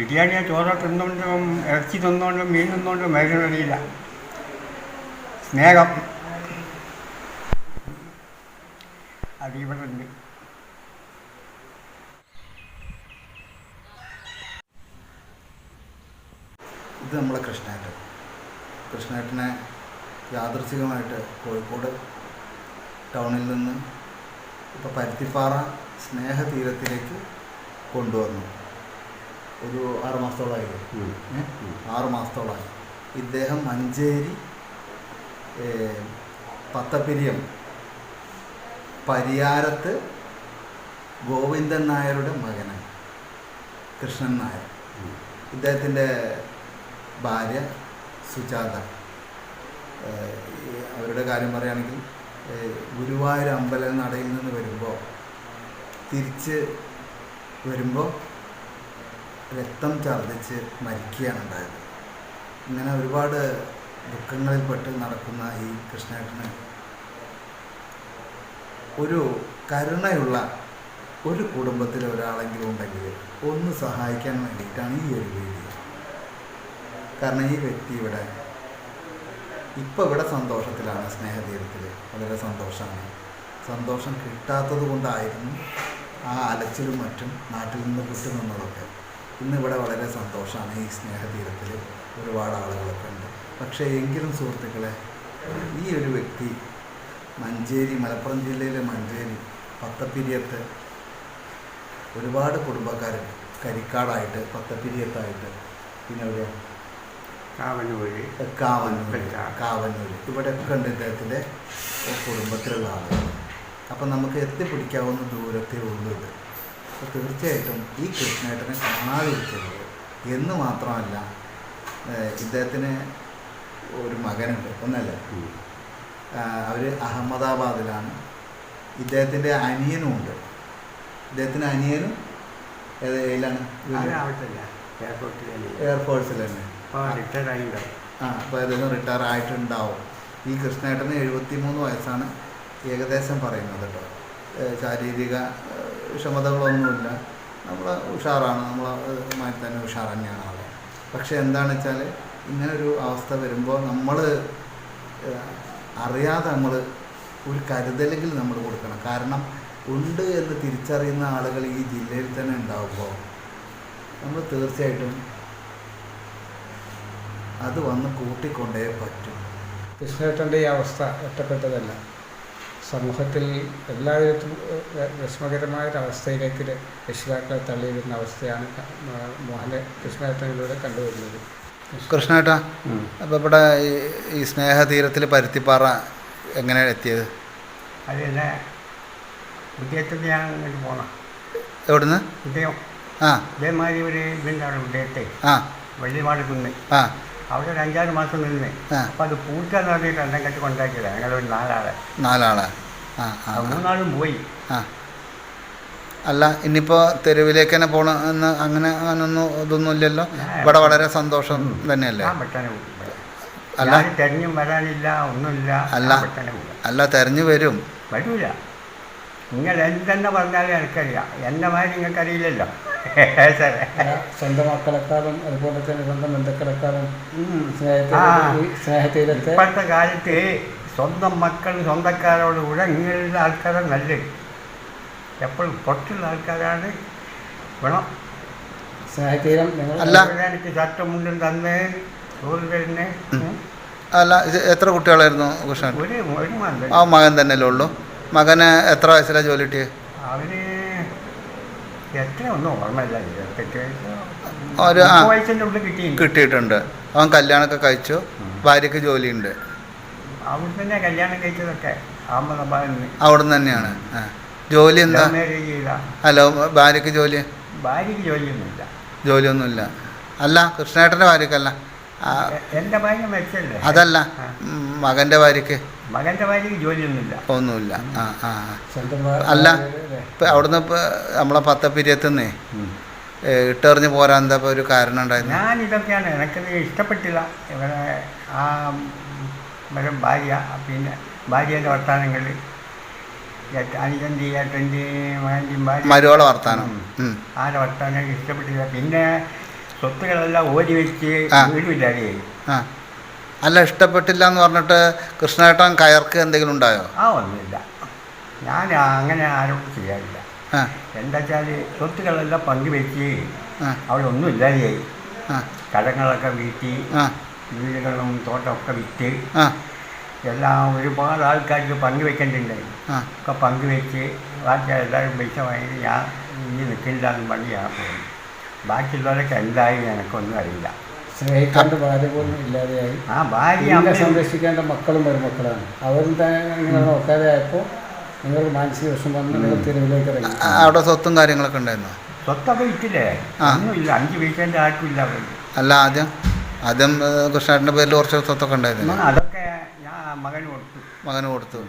ബിരിയാണിയോ ചോറോ തിന്നുകൊണ്ടും ഇറച്ചി തിന്നുകൊണ്ടും മീൻ തിന്നുകൊണ്ടും മരുന്നറിയില്ല സ്നേഹം. അത് ഇവിടെ ഉണ്ട്. ഇത് നമ്മളെ കൃഷ്ണേട്ടൻ. കൃഷ്ണേട്ടനെ യാദൃച്ഛികമായിട്ട് കോഴിക്കോട് ടൗണിൽ നിന്ന് ഇപ്പോൾ പരുത്തിപ്പാറ സ്നേഹതീരത്തിലേക്ക് കൊണ്ടുവന്നു. ഒരു ആറ് മാസത്തോളമായി? ആറ് മാസത്തോളമായി. ഇദ്ദേഹം മഞ്ചേരി പത്തപ്പിരിയം പരിയാരത്ത് ഗോവിന്ദൻ നായരുടെ മകനാണ് കൃഷ്ണൻ നായർ. ഇദ്ദേഹത്തിന്റെ ഭാര്യ സുജാത. അവരുടെ കാര്യം പറയുകയാണെങ്കിൽ ഗുരുവായൂർ അമ്പല നടയിൽ നിന്ന് വരുമ്പോൾ തിരിച്ച് വരുമ്പോൾ രക്തം ഛർദ്ദിച്ച് മരിക്കുകയാണ് ഉണ്ടായത്. ഇങ്ങനെ ഒരുപാട് ദുഃഖങ്ങളിൽപ്പെട്ട് നടക്കുന്ന ഈ കൃഷ്ണേട്ടന് ഒരു കരുണയുള്ള ഒരു കുടുംബത്തിലെ ഒരാളെങ്കിലും ഉണ്ടെങ്കിൽ ഒന്ന് സഹായിക്കാൻ വേണ്ടിയിട്ടാണ് ഈ ഒരു വീഡിയോ. കാരണം ഈ വ്യക്തി ഇവിടെ ഇപ്പോൾ ഇവിടെ സന്തോഷത്തിലാണ് സ്നേഹതീരത്തിൽ വളരെ സന്തോഷമാണ്. സന്തോഷം കിട്ടാത്തത് കൊണ്ടായിരുന്നു ആ അലച്ചിലും മറ്റും നാട്ടിൽ നിന്ന് വിട്ടുനിന്നതൊക്കെ ഇന്ന് ഇവിടെ വളരെ സന്തോഷമാണ് ഈ സ്നേഹതീരത്തിൽ ഒരുപാട് ആളുകളൊക്കെ ഉണ്ട്. പക്ഷേ എങ്കിലും സുഹൃത്തുക്കളെ ഈ ഒരു വ്യക്തി മഞ്ചേരി മലപ്പുറം ജില്ലയിലെ മഞ്ചേരി പത്തപ്പിരിയത്ത് ഒരുപാട് കുടുംബക്കാർ കരിക്കാടായിട്ട് പത്തപ്പിരിയത്തായിട്ട് പിന്നെ ഒരു കാവനൂര് കാവന്നൂർ. കാവന്നൂർ ഇവിടെയൊക്കെ ഉണ്ട് ഇദ്ദേഹത്തിന്റെ കുടുംബത്തിലുള്ള ആളുകൾ. അപ്പം നമുക്ക് എത്തിപ്പിടിക്കാവുന്ന ദൂരത്തേ ഉള്ളൂ ഇത്. അപ്പോൾ തീർച്ചയായിട്ടും ഈ കൃഷ്ണേട്ടനെ കാണാതിരിക്കരുത്. എന്ന് മാത്രമല്ല ഇദ്ദേഹത്തിന് ഒരു മകനുണ്ട്. ഒന്നല്ല. അവർ അഹമ്മദാബാദിലാണ്. ഇദ്ദേഹത്തിന്റെ അനിയനും ഉണ്ട്. ഇദ്ദേഹത്തിന്റെ അനിയനും ഏതാണ് ഏതിലാണ് എയർഫോഴ്സിൽ തന്നെ ആ അപ്പോൾ അദ്ദേഹം റിട്ടയർ ആയിട്ടുണ്ടാവും ഈ കൃഷ്ണേട്ടന് എഴുപത്തി മൂന്ന് വയസ്സാണ് ഏകദേശം പറയുന്നത് കേട്ടോ. ശാരീരിക ക്ഷമതകളൊന്നുമില്ല നമ്മൾ ഉഷാറാണ്. നമ്മൾ മാറ്റി തന്നെ ഉഷാർ തന്നെയാണ് ആളെ. പക്ഷെ എന്താണെന്ന് വെച്ചാൽ ഇങ്ങനൊരു അവസ്ഥ വരുമ്പോൾ നമ്മൾ അറിയാതെ നമ്മൾ ഒരു കരുതലെങ്കിൽ നമ്മൾ കൊടുക്കണം. കാരണം ഉണ്ട് എന്ന് തിരിച്ചറിയുന്ന ആളുകൾ ഈ ജില്ലയിൽ തന്നെ ഉണ്ടാവുമ്പോൾ നമ്മൾ തീർച്ചയായിട്ടും അത് വന്ന് കൂട്ടിക്കൊണ്ടേ പറ്റും. കൃഷ്ണേട്ടന്റെ ഈ അവസ്ഥ ഒറ്റപ്പെട്ടതല്ല. സമൂഹത്തിൽ എല്ലാവിധത്തിലും വിഷമകരമായൊരവസ്ഥയിലേക്ക് വിഷമകരമായ ഒരു അവസ്ഥയിലേക്ക് ര- രക്ഷിതാക്കളെ തള്ളിയിരുന്ന അവസ്ഥയാണ് മോഹന്റെ കൃഷ്ണേട്ടനിലൂടെ കണ്ടുവരുന്നത്. കൃഷ്ണേട്ടാ അപ്പോൾ ഇവിടെ ഈ- ഈ സ്നേഹതീരത്തിൽ പരുത്തിപ്പാറ എങ്ങനെ എത്തിയത്? അത് ഉദയത്തിന്റെ ഞാൻ ഇങ്ങോട്ട് പോകണം എവിടുന്ന്? ഉദയം. ആ. ഇതേമാതിരി ഒരു ഇതുണ്ട് അവിടെ ഉദയത്തെ. ആ. വള്ളിമാട് കുന്ന്. ആ. അവിടെ ഒരു അഞ്ചാറ് മാസം നിന്ന് അപ്പൊ അത് പൂറ്റാന്ന് പറഞ്ഞിട്ട് എണ്ണം കെട്ടി കൊണ്ടാക്കിയതാണ് ഞങ്ങളൊരു നാലാളെ. നാലാളെ. ആ മൂന്നാളും പോയി. ആ. അല്ല ഇനിയിപ്പോൾ തെരുവിലേക്ക് തന്നെ പോകണം എന്ന് അങ്ങനെ അങ്ങനൊന്നും ഇതൊന്നും ഇല്ലല്ലോ? ഇവിടെ വളരെ സന്തോഷം തന്നെയല്ലേ? അല്ല. തെരഞ്ഞു വരാനില്ല ഒന്നുമില്ല. അല്ല. അല്ല തെരഞ്ഞു വരും. വരൂല. നിങ്ങൾ എന്തെന്നെ പറഞ്ഞാലും എനിക്കറിയാം. എന്നെ മാതിരി നിങ്ങൾക്കറിയില്ലല്ലോ. സ്വന്തം മക്കളെക്കാളും അതുപോലെ തന്നെ സ്വന്തം ബന്ധുക്കളെക്കാളും ഇപ്പോഴത്തെ കാലത്ത് സ്വന്തം മക്കൾ സ്വന്തക്കാരോട് കൂടെ ഇങ്ങനെയുള്ള ആൾക്കാരാണ് നല്ലത് എപ്പോഴും പുറത്തുള്ള ആൾക്കാരാണ്. വേണം. ഇവിടെ എനിക്ക് ചട്ടം മുണ്ടും തന്ന് ചോറ് തരുന്ന്. അല്ല ഇത് എത്ര കുട്ടികളായിരുന്നു കൃഷ്ണൻ? ആ മകൻ തന്നെയല്ലേ ഉള്ളൂ. മകന് എത്ര വയസ്സിലാണ് ജോലി കിട്ടിയത് അവർ ഓർമ്മയില്ല. ഒരു ആ. മുപ്പത് വയസ്സിന്റെ ഉള്ളിൽ കിട്ടിയിട്ടുണ്ട്. കിട്ടിയിട്ടുണ്ട്. അവൻ കല്യാണമൊക്കെ കഴിച്ചു. ഭാര്യയ്ക്ക് ജോലിയുണ്ട്. അവിടെ തന്നെ കല്യാണം കഴിച്ചതൊക്കെ. അഹമ്മദാബാദിൽ അവിടെ നിന്ന് തന്നെയാണ്. ജോലി എന്താ? ഹലോ ഭാര്യയ്ക്ക് ജോലി? ഭാര്യയ്ക്ക് ജോലിയൊന്നുമില്ല. ജോലിയൊന്നുമില്ല. അല്ല കൃഷ്ണേട്ടന്റെ ഭാര്യക്കല്ല. എന്റെ ഭാര്യ മരിച്ചല്ലേ അതല്ല. മകന്റെ ഭാര്യക്ക് മകന്റെ ഭാര്യയ്ക്ക്. മകന്റെ ഭാര്യക്ക് ജോലിയൊന്നുമില്ല. ഒന്നുമില്ല. ആ. അല്ല. ഇപ്പൊ ഇപ്പം അവിടുന്ന് ഇപ്പോൾ നമ്മളെ പത്തപ്പിരിയത്തുനിന്നേ ഇട്ടെറിഞ്ഞ് പോരാൻ എന്താ ഒരു കാരണം ഉണ്ടായിരുന്നു? ഞാൻ ഇതൊക്കെയാണ് എനിക്ക് ഇഷ്ടപ്പെട്ടില്ല. ഇവരെ ആ ഇവരെ ഭാര്യ പിന്നെ ഭാര്യേന്റെ വർത്താനങ്ങൾ അനുജന്തി ഏട്ടന്റെ മകന്റെയും ഭാര്യ മരുവള വർത്താനം. ആരെ വർത്തമാനം ഇഷ്ടപ്പെട്ടില്ല. പിന്നെ സ്വത്തുകളെല്ലാം ഓടി വെച്ച് ആ. അല്ല ഇഷ്ടപ്പെട്ടില്ല എന്ന് പറഞ്ഞിട്ട് കൃഷ്ണേട്ടൻ കയർക്ക് എന്തെങ്കിലും ഉണ്ടായോ? ആ ഒന്നുമില്ല. ഞാൻ അങ്ങനെ ആരോടും ചെയ്യാറില്ല. ആ. എന്താ വെച്ചാൽ സ്വത്തുക്കളെല്ലാം പങ്കുവെച്ച് ആ. അവിടെ ഒന്നും ഇല്ലാതെയായി ആ. കടങ്ങളൊക്കെ വീട്ടി ആ. വീടുകളും തോട്ടമൊക്കെ വിറ്റ് ആ. എല്ലാം ഒരുപാട് ആൾക്കാർക്ക് പങ്കുവെക്കേണ്ടിണ്ടായി ആ. ഒക്കെ പങ്കുവെച്ച് ബാക്കി എല്ലാവരും പൈസ വാങ്ങി ഞാൻ ഇനി നിൽക്കില്ല എന്ന് പറഞ്ഞ് ഞാൻ പോയി. ബാക്കിയുള്ളവരൊക്കെ എന്തായി എനിക്കൊന്നും അറിയില്ല. സ്നേഹിക്കേണ്ട ഭാര്യ പോലും ഇല്ലാതെയായി. ആ ഭാര്യ എന്നെ സംരക്ഷിക്കേണ്ട മക്കളും മരുമക്കളാണ്. അവരും തന്നെ നിങ്ങളെ നോക്കാതെ ആയപ്പോൾ നിങ്ങൾ മാനസിക വിഷമം വന്ന് നിങ്ങൾ തെരുവിലേക്ക് ഇറങ്ങി. അവിടെ സ്വത്തും കാര്യങ്ങളൊക്കെ ഉണ്ടായിരുന്നു? സ്വത്തൊക്കെ വിറ്റില്ലേ. ഒന്നുമില്ല. അഞ്ച് പൈസേന്റെ ആർക്കും ഇല്ല അല്ല ആദ്യം ആദ്യം കൃഷ്ണാടിന്റെ കൃഷ്ണേട്ടന്റെ പേരിൽ കുറച്ച് സ്വത്തൊക്കെ ഉണ്ടായിരുന്നു അതൊക്കെ ഞാൻ മകന് കൊടുത്തു. മകന് കൊടുത്തു.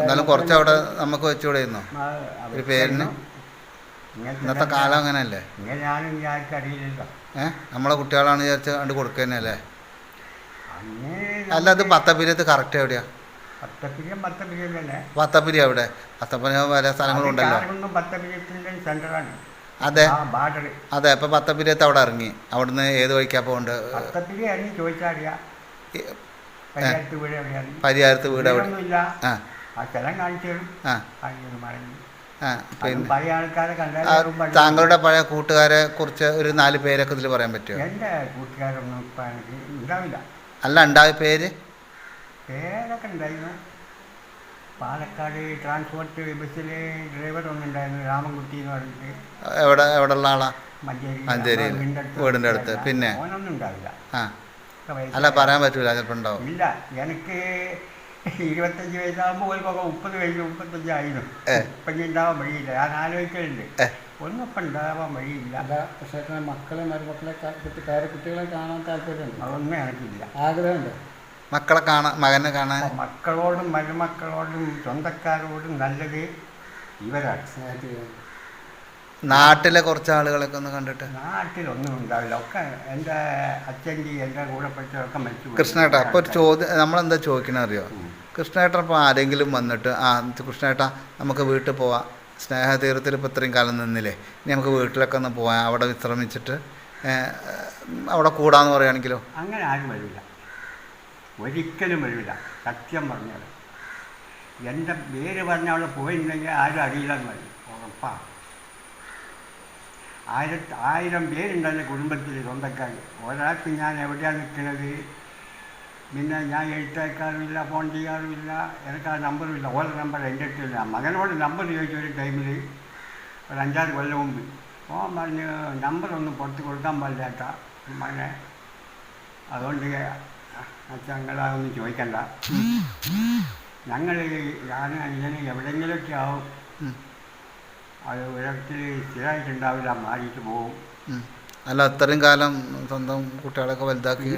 എന്നാലും കുറച്ച് അവിടെ നമുക്ക് വെച്ചുകൂടെ ആ, ഒരു പേരിന് ഇന്നത്തെ കാലം അങ്ങനെയല്ലേ? ഇങ്ങനെയാണെന്ന് ഇനി ആർക്കും ഏ? നമ്മളെ കുട്ടികളാണ് വിചാരിച്ച് കണ്ട് കൊടുക്കുന്നല്ലേ അങ്ങനെ അല്ല അത് പത്തപ്പിരിയത്ത് കറക്റ്റ് എവിടെയാ? പത്തപ്പിരി എവിടെ പത്തപ്പിരി പല സ്ഥലങ്ങളുണ്ടല്ലോ. അതെ. അതെ അപ്പൊ പത്തപ്പിരിയത്ത് അവിടെ ഇറങ്ങി. അവിടുന്ന് ഏത് വഴിക്കാ പോകണ്ട്? പരിയാരത്ത് വീട് എവിടെയാണ് പരിഹാരത്ത് വീട് എവിടെ? ആ. പഴയ ആൾക്കാരെ ആ, താങ്കളുടെ പഴയ കൂട്ടുകാരെ കുറിച്ച് ഒരു നാല് പേരൊക്കെ ഇതിൽ പറയാൻ പറ്റുമോ എന്റെ കൂട്ടുകാരൊന്നും ഇപ്പം എനിക്ക് ഉണ്ടാവില്ല. അല്ല ഉണ്ടായ പേര്? പേരൊക്കെ ഉണ്ടായിരുന്നു. പാലക്കാട് ട്രാൻസ്പോർട്ട് ബസ്സിൽ ഡ്രൈവർ ഒന്നുണ്ടായിരുന്നു രാമൻകുട്ടി എന്ന് പറഞ്ഞിട്ട്. എവിടെ എവിടെ ഉള്ള ആളാ? മഞ്ചേരി. വീടിന്റെ അടുത്ത്. പിന്നെ? ഓനൊന്നും ഉണ്ടാവില്ല. ആ. അല്ല പറയാൻ പറ്റൂല ചിലപ്പോൾ ഉണ്ടാവും. ഇല്ല എനിക്ക് ഇരുപത്തഞ്ച് വയസ്സാകുമ്പോൾ ഓൽക്കൊക്കെ മുപ്പത് വയസ്സ് മുപ്പത്തഞ്ചായിരുന്നു ആയിരുന്നു ഇപ്പം ഞാൻ ഉണ്ടാവാൻ വഴിയില്ല. ഞാൻ ആലോചിക്കലുണ്ട്. ഒന്നും ഇപ്പം ഉണ്ടാവാൻ വഴിയില്ല. അല്ല പക്ഷേ മക്കളെ മരുമക്കളെ കുട്ടി കുട്ടികളെ കാണാൻ താല്പര്യമുണ്ട്? അതൊന്നും എനിക്കില്ല. ആഗ്രഹമുണ്ട്? മക്കളെ കാണാൻ മകനെ കാണാൻ? മക്കളോടും മരുമക്കളോടും സ്വന്തക്കാരോടും നല്ലത് ഇവരാണ്. സ്നേഹത്തിൽ നാട്ടിലെ കുറച്ച് ആളുകളൊക്കെ ഒന്ന് കണ്ടിട്ട്. നാട്ടിലൊന്നും ഉണ്ടാവില്ല. ഒക്കെ എന്റെ അച്ഛന്റെ എന്റെ കൂടെ പഠിച്ചതൊക്കെ മരിച്ചു കൃഷ്ണേട്ട അപ്പോൾ ഒരു ചോദ്യം നമ്മളെന്താ ചോദിക്കണ അറിയോ കൃഷ്ണേട്ട കൃഷ്ണേട്ടൻ ഇപ്പോൾ ആരെങ്കിലും വന്നിട്ട് ആ കൃഷ്ണേട്ട നമുക്ക് വീട്ടിൽ പോവാം. സ്നേഹതീരത്തിൽ ഇപ്പോൾ ഇത്രയും കാലം നിന്നില്ലേ? ഇനി നമുക്ക് വീട്ടിലൊക്കെ ഒന്ന് പോവാം അവിടെ വിശ്രമിച്ചിട്ട് അവിടെ കൂടാന്ന് പറയുകയാണെങ്കിലോ അങ്ങനെ ആരും വരില്ല. ഒരിക്കലും വരില്ല. സത്യം പറഞ്ഞാൽ എന്റെ പേര് പറഞ്ഞ അവിടെ പോയിട്ടുണ്ടെങ്കിൽ ആരും അറിയില്ല എന്ന് പറയും ഉറപ്പാണ് ആയിരത്തി ആയിരം പേരുണ്ടല്ലോ കുടുംബത്തിൽ സ്വന്തക്കാർ ഒരാൾക്ക് ഞാൻ എവിടെയാണ് നിൽക്കുന്നത് പിന്നെ ഞാൻ എഴുത്തയക്കാറുമില്ല ഫോൺ ചെയ്യാറുമില്ല എനിക്ക് ആ നമ്പറുമില്ല ഓരോ നമ്പർ എന്റെ അടുത്തില്ല മകനോട് നമ്പർ ചോദിച്ച ഒരു ടൈമിൽ ഒരു അഞ്ചാറ് കൊല്ലം മുമ്പ് ഓൻ പറഞ്ഞ് നമ്പറൊന്നും പുറത്ത് കൊടുക്കാൻ പാടില്ല ഏട്ടാ മകനെ അതുകൊണ്ട് അച്ഛങ്ങൾ അതൊന്നും ചോദിക്കണ്ട ഞങ്ങൾ ഞാൻ ഇങ്ങനെ എവിടെയെങ്കിലുമൊക്കെ ആവും ഉം. അത് ഉയരത്തിൽ സ്ഥിരമായിട്ടുണ്ടാവില്ല മാറിയിട്ട് പോകും. അല്ല അത്രയും കാലം സ്വന്തം കുട്ടികളൊക്കെ വലുതാക്കി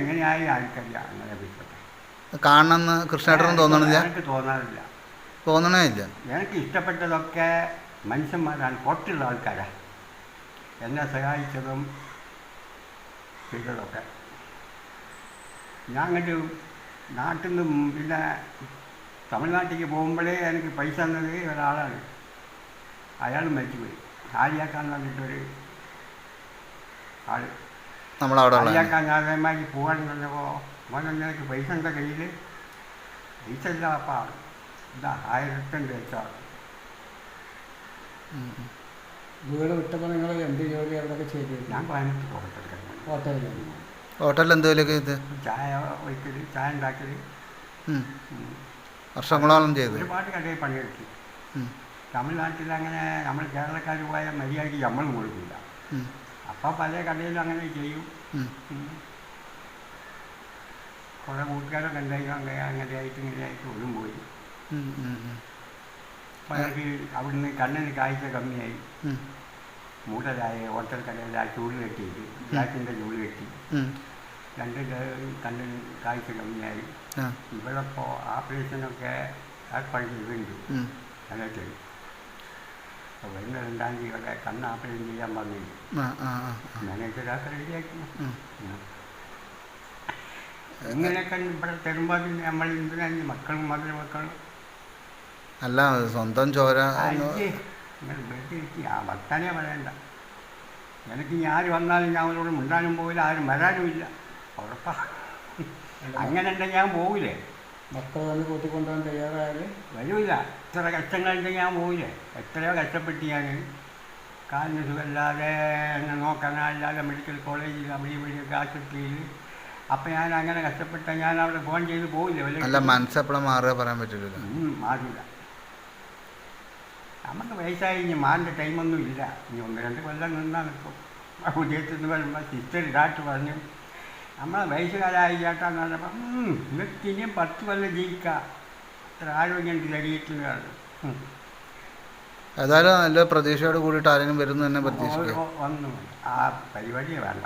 എങ്ങനെയായി ആൾക്കറിയാം അങ്ങനെ കാണണമെന്ന് കൃഷ്ണേട്ടനും തോന്നണില്ല? എനിക്ക് തോന്നാറില്ല തോന്നണേ ഇല്ല. എനിക്ക് ഇഷ്ടപ്പെട്ടതൊക്കെ മനുഷ്യന്മാരാണ് പുറത്തുള്ള ആൾക്കാരാണ് എന്നെ സഹായിച്ചതും ചെയ്തതൊക്കെ. ഞാൻ അങ്ങോട്ട് നാട്ടിൽ നിന്നും പിന്നെ തമിഴ്നാട്ടിലേക്ക് പോകുമ്പോഴേ എനിക്ക് പൈസ തന്നത് ഒരാളാണ്. അയാൾ മരിച്ചുപോയി. ഹാരിയാക്കാൻ പറഞ്ഞിട്ടൊരു ആൾ ഹാരിയാക്കാൻ അതേമാതിരി പോകാൻ പറഞ്ഞപ്പോൾ മോനെ നിനക്ക് പൈസ എന്താ കയ്യിൽ പൈസ ഇല്ല അപ്പാ. ഇതാ ആയിരത്തണ്ട് വെച്ചാൽ വീട് വിട്ടപ്പോൾ നിങ്ങൾ എന്ത് ജോലി അവിടെയൊക്കെ ചെയ്തു? ഞാൻ കോയമ്പത്തൂർ ഹോട്ടൽ ഹോട്ടലിൽ ഹോട്ടലിൽ എന്തെങ്കിലുമൊക്കെ ഇത് ചായ ഒഴിക്കൽ ചായ ഉണ്ടാക്കൽ. വർഷങ്ങളോളം ചെയ്തു. ഒരുപാട് കടയിൽ പണിയെടുത്തു. തമിഴ്നാട്ടിൽ അങ്ങനെ നമ്മൾ കേരളക്കാർ പോയ മര്യാദയ്ക്ക് നമ്മളും കൊടുക്കില്ല. അപ്പൊ അപ്പോൾ പല കടയിലും അങ്ങനെ ചെയ്യും. കുറെ കൂട്ടുകാരൊക്കെ ഉണ്ടായിരുന്നു അങ്ങനെ അങ്ങനെ ആയിട്ട് ഇങ്ങനെ ആയിട്ട് ഒന്നും പോയി. പലർക്ക് അവിടുന്ന് കണ്ണിന് കാഴ്ച കമ്മിയായി. മൂടലായ ഹോട്ടൽ കടയിൽ ആ ചൂട് കെട്ടിയിട്ട് ഗ്യാസിന്റെ ചൂട് കെട്ടി. രണ്ട് കണ്ണിന് കാഴ്ച കമ്മിയായി. ആ. ഇവിടെ ഇപ്പോൾ ഓപ്പറേഷനൊക്കെ ഏർപ്പാട് ചെയ്തിട്ടുണ്ട്. ഉം. എന്നിട്ട് അപ്പോൾ വരുന്ന രണ്ടാം തീയതി ഇവിടെ കണ്ണ് ചെയ്യാൻ പറഞ്ഞു ആ, ആ, ആ, ആ. മാനേജറൊക്കെ റെഡിയാക്കി. ഉം. ഇങ്ങനെയൊക്കെ ഇവിടെ തരുമ്പോൾ നമ്മൾ എന്തിനാണ് മക്കളും മധുര മക്കളും? അല്ല സ്വന്തം ചോര ഭക്തനെ പറയണ്ട. എനിക്ക് ഇനി ആര് വന്നാലും ഞാൻ അവരോട് മിണ്ടാനും പോകില്ല ആരും വരാനുമില്ല ഉറപ്പാ. അങ്ങനെ ഉണ്ടെങ്കിൽ ഞാൻ പോകില്ലേ മക്കളെ വന്ന് കൂട്ടിക്കൊണ്ടുപോകാൻ തയ്യാറായാലും? വരില്ല ഇത്ര കഷ്ടങ്ങളുണ്ടെങ്കിൽ ഞാൻ പോയില്ലേ? എത്രയോ കഷ്ടപ്പെട്ട് ഞാൻ കാലിന് സുഖമില്ലാതെ എന്നെ നോക്കാനല്ലാതെ മെഡിക്കൽ കോളേജിൽ അവിടെ ഇവിടെ ആശുപത്രിയിൽ. അപ്പം ഞാൻ അങ്ങനെ കഷ്ടപ്പെട്ട ഞാൻ അവിടെ ഫോൺ ചെയ്ത് പോകില്ലേ അല്ല മനസ്സപ്പോഴും മാറുക പറയാൻ പറ്റില്ല മാറില്ല. നമുക്ക് വയസ്സായി ഇനി മാറിന്റെ ടൈമൊന്നും ഇല്ല. ഇനി ഒന്ന് രണ്ട് കൊല്ലം നിന്നാണ് ഇപ്പോൾ ഉദയത്തിൽ നിന്ന് വരുമ്പോൾ സിസ്റ്റർ ഡാക്ടർ പറഞ്ഞു നമ്മളെ വയസ്സുകാരായി ചേട്ടാന്ന് പറഞ്ഞപ്പോൾ ഇവർക്ക് ഇനിയും പത്ത് കൊല്ലം ജീവിക്കാം. ആരോഗ്യം ഏതായാലും നല്ല പ്രതീക്ഷയോട് കൂടിയിട്ട് ആരെങ്കിലും വരുന്നു തന്നെ പ്രതീക്ഷിക്കുക ഒന്നും ആ പരിപാടി വേണ്ട.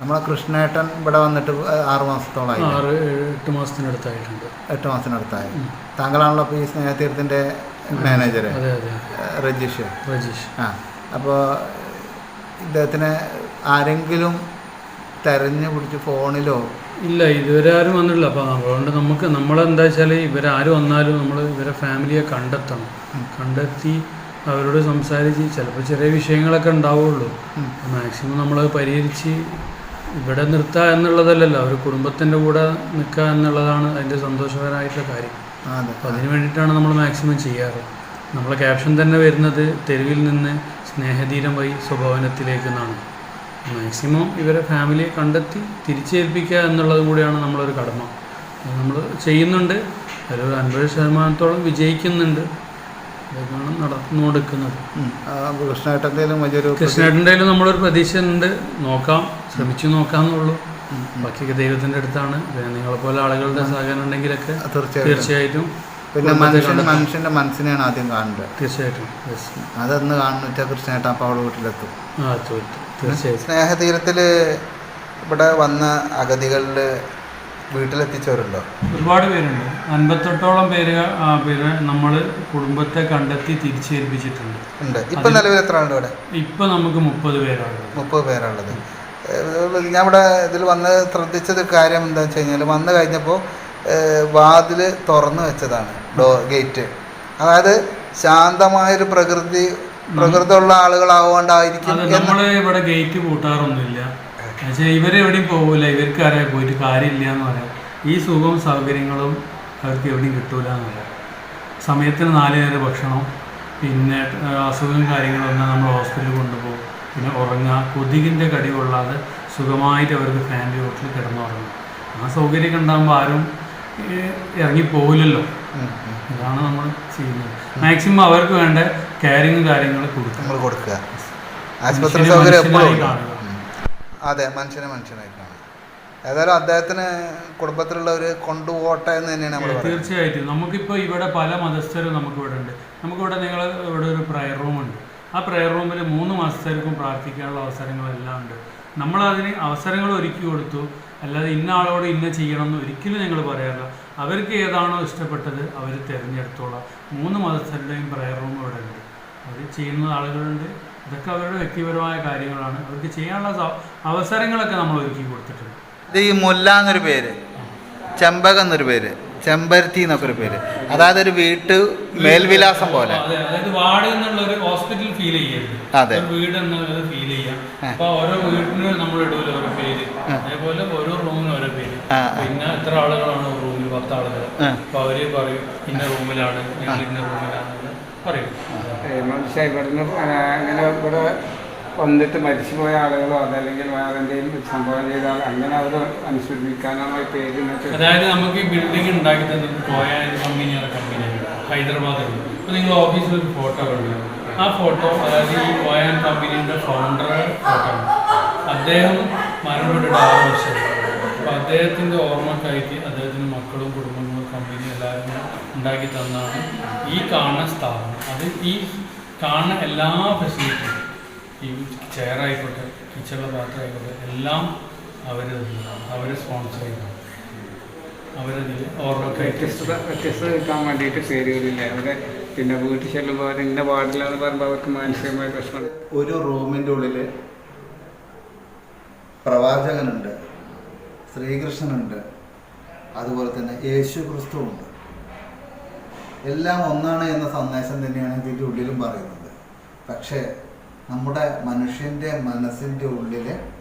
നമ്മളെ കൃഷ്ണേട്ടൻ ഇവിടെ വന്നിട്ട് ആറ് മാസത്തോളായി. ആറ് എട്ട് മാസത്തിനടുത്തായിട്ടുണ്ട്. എട്ട് മാസത്തിനടുത്തായി. താങ്കളാണല്ലോ ഇപ്പോൾ ഈ സ്നേഹതീർത്ഥത്തിന്റെ മാനേജർ അതെ അതെ. രജീഷ്. രജീഷ്. ആ അപ്പോൾ ഇദ്ദേഹത്തിന് ആരെങ്കിലും തെരഞ്ഞു പിടിച്ച് ഫോണിലോ ഇല്ല ഇതുവരെ ആരും വന്നിട്ടില്ല. അപ്പോൾ അതുകൊണ്ട് നമുക്ക് നമ്മളെന്താ വെച്ചാൽ ആര് വന്നാലും നമ്മൾ ഇവരെ ഫാമിലിയെ കണ്ടെത്തണം. കണ്ടെത്തി അവരോട് സംസാരിച്ച് ചിലപ്പോൾ ചെറിയ വിഷയങ്ങളൊക്കെ ഉണ്ടാവുള്ളൂ. മാക്സിമം നമ്മളത് പരിഹരിച്ച് ഇവിടെ നിർത്തുക എന്നുള്ളതല്ലല്ലോ. അവർ കുടുംബത്തിന്റെ കൂടെ നിൽക്കുക എന്നുള്ളതാണ് അതിന്റെ സന്തോഷകരമായിട്ടുള്ള കാര്യം. അപ്പോൾ അതിന് വേണ്ടിയിട്ടാണ് നമ്മൾ മാക്സിമം ചെയ്യാറ്. നമ്മളെ ക്യാപ്ഷൻ തന്നെ വരുന്നത് തെരുവിൽ നിന്ന് സ്നേഹധീരമായി വഴി സ്വഭവനത്തിലേക്ക് എന്നാണ്. മാക്സിമം ഇവരെ ഫാമിലിയെ കണ്ടെത്തി തിരിച്ചേൽപ്പിക്കുക എന്നുള്ളത് കൂടിയാണ് നമ്മളൊരു കടമ. നമ്മൾ ചെയ്യുന്നുണ്ട്. ഒരു അൻപത് ശതമാനത്തോളം വിജയിക്കുന്നുണ്ട്. അതൊക്കെയാണ് നടന്നുകൊടുക്കുന്നത് കൃഷ്ണേട്ടന്റെയിലും വലിയൊരു കൃഷ്ണേട്ടന്റെയിലും നമ്മളൊരു പ്രതീക്ഷ ഉണ്ട് നോക്കാം. ശ്രമിച്ചു നോക്കാമെന്നുള്ളൂ ബാക്കിയൊക്കെ ദൈവത്തിന്റെ അടുത്താണ്. പിന്നെ നിങ്ങളെപ്പോലെ ആളുകളുടെ സഹകരണം ഉണ്ടെങ്കിലൊക്കെ തീർച്ചയായിട്ടും. പിന്നെ മനുഷ്യൻ. മനുഷ്യന്റെ മനസ്സിനെയാണ് ആദ്യം കാണേണ്ടത് തീർച്ചയായിട്ടും. അതെന്ന് കാണുന്നു വെച്ചാൽ കൃഷ്ണേട്ടൻ അപ്പോൾ അവിടെ വീട്ടിലെത്തും. ആ തീർച്ചയായിട്ടും സ്നേഹതീരത്തിൽ ഇവിടെ വന്ന അഗതികളിൽ വീട്ടിലെത്തിച്ചവരുണ്ടോ? ഒരുപാട് പേരുണ്ട്. അൻപത്തെട്ടോളം പേര് പേര് നമ്മൾ കുടുംബത്തെ കണ്ടെത്തി തിരിച്ചേൽപ്പിച്ചിട്ടുണ്ട്. ഉണ്ട്. ഇപ്പം നിലവിൽ എത്ര ആളുണ്ട് ഇവിടെ? ഇപ്പൊ നമുക്ക് മുപ്പത് പേരാണ്. മുപ്പത് പേരാണുള്ളത്. ഞാൻ ഇവിടെ ഇതിൽ വന്ന് ശ്രദ്ധിച്ചത് കാര്യം എന്താണെന്ന് വെച്ച് കഴിഞ്ഞാൽ വന്നു കഴിഞ്ഞപ്പോൾ വാതിൽ തുറന്നു വെച്ചതാണ് ഡോ ഗേറ്റ്. അതായത് ശാന്തമായൊരു പ്രകൃതി പ്രകൃതമുള്ള ആളുകളാവാണ്ടായിരിക്കും നമ്മൾ ഇവിടെ ഗേറ്റ് കൂട്ടാറൊന്നുമില്ല പക്ഷേ ഇവരെവിടെയും പോകില്ല ഇവർക്ക് ആരെ പോയിട്ട് കാര്യമില്ല എന്ന് പറയാം. ഈ സുഖവും സൗകര്യങ്ങളും അവർക്ക് എവിടെയും കിട്ടൂല എന്ന് പറയാം സമയത്തിന് നാല് നേരം ഭക്ഷണം പിന്നെ അസുഖവും അസുഖം കാര്യങ്ങളൊന്നും നമ്മൾ ഹോസ്പിറ്റലിൽ കൊണ്ടുപോകും. പിന്നെ ഉറങ്ങുക കൊതുകിന്റെ കടി കൊള്ളാതെ സുഖമായിട്ട് അവർക്ക് ഫാമിലി ഹോട്ടലിൽ കിടന്നുറങ്ങും. ആ സൗകര്യമൊക്കെ ഉണ്ടാകുമ്പോൾ ആരും ഇറങ്ങിപ്പോകില്ലല്ലോ ഉം. നമ്മൾ ചെയ്യുന്നത്. മാക്സിമം അവർക്ക് വേണ്ട കെയറിങ് കാര്യങ്ങൾ കൊടുക്കുക. നമ്മൾ കൊടുക്കുക. ആശുപത്രി സൗകര്യം എപ്പോഴും. അതെ മനുഷ്യനെ മനുഷ്യനായി കാണുക. ഏതായാലും അദ്ദേഹത്തിന് കുടുംബത്തിലുള്ള ഒരു കൊണ്ടുപോട്ടെ എന്ന് തന്നെയാണ് നമ്മൾ തീർച്ചയായിട്ടും. നമുക്കിപ്പോൾ ഇവിടെ പല മതസ്ഥരും നമുക്കിവിടെ ഉണ്ട് നമുക്കിവിടെ നിങ്ങൾ ഇവിടെ ഒരു പ്രയർ റൂമുണ്ട് ആ പ്രയർ റൂമിൽ മൂന്ന് മതസ്ഥർക്കും പ്രാർത്ഥിക്കാനുള്ള അവസരങ്ങളെല്ലാം ഉണ്ട്. നമ്മളതിന് അവസരങ്ങൾ ഒരുക്കി കൊടുത്തു. അല്ലാതെ ഇന്ന ആളോട് ഇന്ന ചെയ്യണം എന്ന് ഒരിക്കലും ഞങ്ങൾ പറയാറില്ല. അവർക്ക് ഏതാണോ ഇഷ്ടപ്പെട്ടത് അവർ തിരഞ്ഞെടുത്തോളാം. മൂന്ന് മതസ്ഥരുടെയും പ്രയർ റൂം ഇവിടെ ഉണ്ട്. അത് ചെയ്യുന്ന ആളുകളുണ്ട്. ഇതൊക്കെ അവരുടെ വ്യക്തിപരമായ കാര്യങ്ങളാണ്. അവർക്ക് ചെയ്യാനുള്ള അവസരങ്ങളൊക്കെ നമ്മൾ ഒരുക്കി കൊടുത്തിട്ടുണ്ട് ഈ മുല്ല എന്നൊരു പേര്. ചെമ്പകം എന്നൊരു പേര്. ചെമ്പരത്തി എന്നൊക്കെ ഒരു പേര്. അതായത് ഒരു വീട്ട് മേൽവിലാസം പോലെ. അതെ അതായത് വാർഡ് എന്നുള്ള ഒരു ഹോസ്പിറ്റൽ ഫീൽ ചെയ്യരുത്. അതെ. ഒരു വീട് എന്നുള്ളത് ഫീൽ ചെയ്യാം. ആ. അപ്പൊ ഓരോ വീടിന് നമ്മൾ ഇടൂല ഓരോ പേര്. അതേപോലെ ഓരോ റൂമിനും ഓരോ പേര്. പിന്നെ എത്ര ആളുകളാണ് റൂമിൽ? പത്ത് ആളുകൾ ആ. അപ്പൊ അവർ പറയും ഇന്ന റൂമിലാണ് ഞങ്ങൾ ഇന്ന പറയും. ഇവിടെ വന്നിട്ട് മരിച്ചുപോയ ആളുകളോ അതല്ലെങ്കിൽ വേറെ എന്തെങ്കിലും സംഭവം ചെയ്താൽ അങ്ങനെ അവർ അനുസരിപ്പിക്കാനാണ് ഈ പേര് അതായത് നമുക്ക് ഈ ബിൽഡിംഗ് ഉണ്ടാക്കി തന്നത് കോയ കമ്പനിയുടെ കമ്പനിയാണ് ഹൈദരാബാദിൽ നിങ്ങൾ ഓഫീസിൽ ഒരു ഫോട്ടോ കണ്ടു ആ ഫോട്ടോ അതായത് ഈ കോയ കമ്പനിയുടെ ഫൗണ്ടർ ഫോട്ടോ അദ്ദേഹം മരണപ്പെട്ടിട്ട് ആറ് വർഷം. അപ്പോൾ അദ്ദേഹത്തിന്റെ ഓർമ്മക്കായിട്ട് അദ്ദേഹത്തിന് മക്കളും കുടുംബങ്ങളും കമ്പനി എല്ലാവരും ഉണ്ടാക്കി തന്നാണ് ഈ കാണുന്ന സ്ഥാപനം. അത് ഈ കാണുന്ന എല്ലാ ഫെസിലിറ്റിയും ഈ ചെയർ ആയിക്കോട്ടെ കിച്ചണിലെ പാത്രം ആയിക്കോട്ടെ എല്ലാം അവർ അവരെ സ്പോൺസർ ചെയ്തതാണ് അവരതിൽ ഓർമ്മക്കായിട്ട് വ്യത്യസ്തത വ്യത്യസ്തത കിട്ടാൻ വേണ്ടിയിട്ട് പേരുകളില്ല? അവിടെ പിന്നെ വീട്ടിൽ ചെല്ലുമ്പോൾ ഇന്ന പാടില്ലാന്ന് പറയുമ്പോൾ അവർക്ക് മാനസികമായ പ്രശ്നം. ഒരു റൂമിന്റെ ഉള്ളിൽ പ്രവാചകനുണ്ട് ശ്രീകൃഷ്ണനുണ്ട് അതുപോലെ തന്നെ യേശു ക്രിസ്തുവുണ്ട്. എല്ലാം ഒന്നാണ് എന്ന സന്ദേശം തന്നെയാണ് ഇതിന്റെ ഉള്ളിലും പറയുന്നത്. പക്ഷേ നമ്മുടെ മനുഷ്യന്റെ മനസ്സിന്റെ ഉള്ളിലെ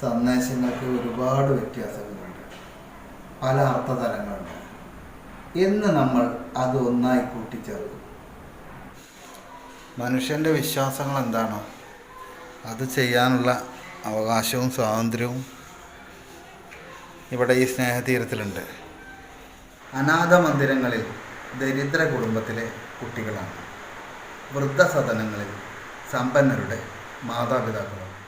സന്ദേശങ്ങൾക്ക് ഒരുപാട് വ്യത്യാസങ്ങളുണ്ട്. പല അർത്ഥതലങ്ങളുണ്ട്. എന്ന് നമ്മൾ അത് ഒന്നായി കൂട്ടിച്ചേർക്കും. മനുഷ്യന്റെ വിശ്വാസങ്ങൾ എന്താണോ അത് ചെയ്യാനുള്ള അവകാശവും സ്വാതന്ത്ര്യവും ഇവിടെ ഈ സ്നേഹതീരത്തിലുണ്ട്. അനാഥ മന്ദിരങ്ങളിൽ ദരിദ്ര കുടുംബത്തിലെ കുട്ടികളാണ്. വൃദ്ധസദനങ്ങളിൽ സമ്പന്നരുടെ മാതാപിതാക്കളാണ്.